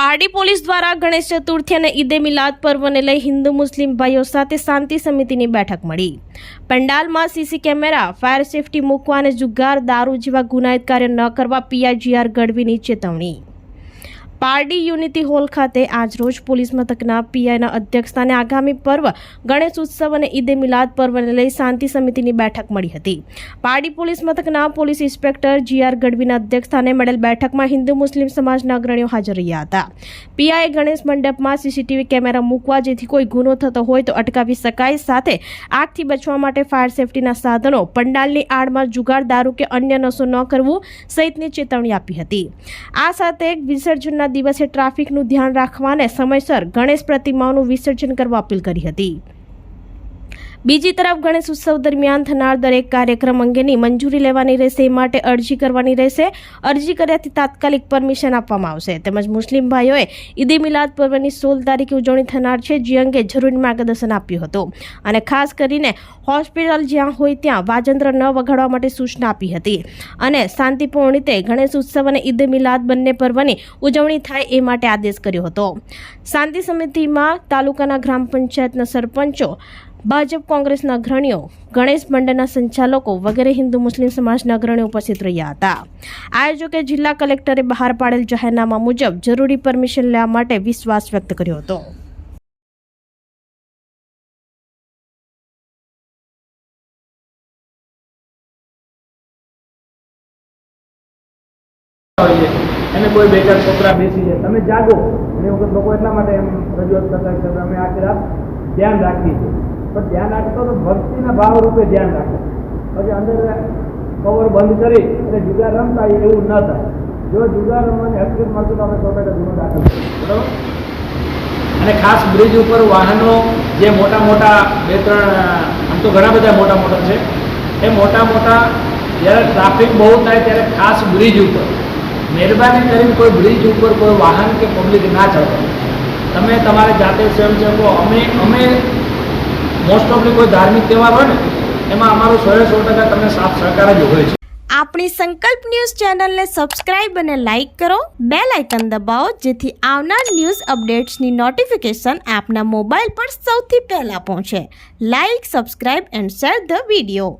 Pardi police દ્વારા ગણેશ ચતુર્થી અને ઈદે મિલાદ પર્વને લઈ હિન્દુ મુસ્લિમ ભાઈઓ સાથે શાંતિ સમિતિની બેઠક મળી. પંડાલમાં સીસી કેમેરા, ફાયર સેફટી મૂકવા અને જુગાર, દારૂ જેવા ગુનાહિત કાર્ય ન કરવા પીઆઈજીઆર ગઢવીની ચેતવણી. પારડી યુનિટી હોલ ખાતે આજરોજ પોલીસ મથકના પીઆઈના અધ્યક્ષસ્થાને આગામી પર્વ, ગણેશ ઉત્સવ અને ઈદે મિલાદ પર્વને લઈ શાંતિ સમિતિની બેઠક મળી હતી. પારડી પોલીસ મથકના પોલીસ ઇન્સ્પેક્ટર જીઆર ગઢવીના અધ્યક્ષસ્થાને મળેલ બેઠકમાં હિન્દુ મુસ્લિમ સમાજના અગ્રણીઓ હાજર રહ્યા હતા. પીઆઈએ ગણેશ મંડપમાં સીસીટીવી કેમેરા મૂકવા જેથી કોઈ ગુનો થતો હોય તો અટકાવી શકાય સાથે આગથી બચવા માટે ફાયર સેફટીના સાધનો, પંડાલની આડમાં જુગાર, દારૂ કે અન્ય નશો ન કરવું સહિતની ચેતવણી આપી હતી. આ સાથે વિસર્જનના દિવસે ટ્રાફિકનું ધ્યાન રાખવા અને સમયસર ગણેશ પ્રતિમાઓનું વિસર્જન કરવા અપીલ કરી હતી. બીજી તરફ ગણેશ ઉત્સવ દરમિયાન થનાર દરેક કાર્યક્રમ અંગેની મંજૂરી લેવાની રહેશે, એ માટે અરજી કરવાની રહેશે. અરજી કર્યાથી તાત્કાલિક પરમિશન આપવામાં આવશે. તેમજ મુસ્લિમ ભાઈઓએ ઈદે મિલાદ પર્વની સોળ તારીખે ઉજવણી થનાર છે, જે અંગે જરૂરી માર્ગદર્શન આપ્યું હતું. અને ખાસ કરીને હોસ્પિટલ જ્યાં હોય ત્યાં વાજંત્ર ન વગાડવા માટે સૂચના આપી હતી. અને શાંતિપૂર્ણ રીતે ગણેશ ઉત્સવ અને ઈદ મિલાદ બંને પર્વની ઉજવણી થાય, એ માટે આદેશ કર્યો હતો. શાંતિ સમિતિમાં તાલુકાના ગ્રામ પંચાયતના સરપંચો ભાજપ કોંગ્રેસના અગ્રણીઓ, ગણેશ મંડળના સંચાલકો વગેરે હિન્દુ મુસ્લિમ સમાજના અગ્રણીઓ ઉપસ્થિત રહ્યા હતા. આયોજકે જિલ્લા કલેક્ટરે બહાર પાડેલ જાહેરનામા મુજબ જરૂરી પરમિશન લેવા માટે વિશ્વાસ વ્યક્ત કર્યો હતો. અને કોઈ બે ચાર છોકરા બેસી જાય. તમે જાગો. ઘણી વખત લોકો એટલા માટે એમ રજૂઆત કરતા કે અમે આખી રાત ધ્યાન છીએ પણ ધ્યાન રાખતો તો ભક્તિના ભાવ રૂપે ધ્યાન રાખો. પછી અંદર કવર બંધ કરી અને જુગાર રમતા એવું ન થાય. જો જુગાર રમવાની હકીકત મળતું તો અમે ટકા ગુનો દાખલ બરાબર? અને ખાસ બ્રિજ ઉપર વાહનો જે મોટા મોટા બે ત્રણ, આમ તો ઘણા બધા મોટા મોટા છે, એ મોટા મોટા જ્યારે ટ્રાફિક બહુ થાય ત્યારે ખાસ બ્રિજ ઉપર. મહેરબાની કરીને કોઈ બ્રિજ ઉપર કોઈ વાહન કે પબ્લિક ના ચલાવે. તમે તમારે જાતે સ્વયંસેવકો, અમે અમે મોસ્ટ ઓફલી કોઈ ધાર્મિક તહેવાર હોય ને, એમાં અમારો સો સો ટકા તમને સાથ સહકાર જ હોય છે. આપણી સંકલ્પ ન્યૂઝ ચેનલને સબસ્ક્રાઇબ અને લાઇક કરો બે લાઇકન દબાવો, જેથી આવનાર ન્યૂઝ અપડેટ્સની નોટિફિકેશન આપના મોબાઈલ પર સૌથી પહેલા પહોંચે. Like, subscribe and share the video.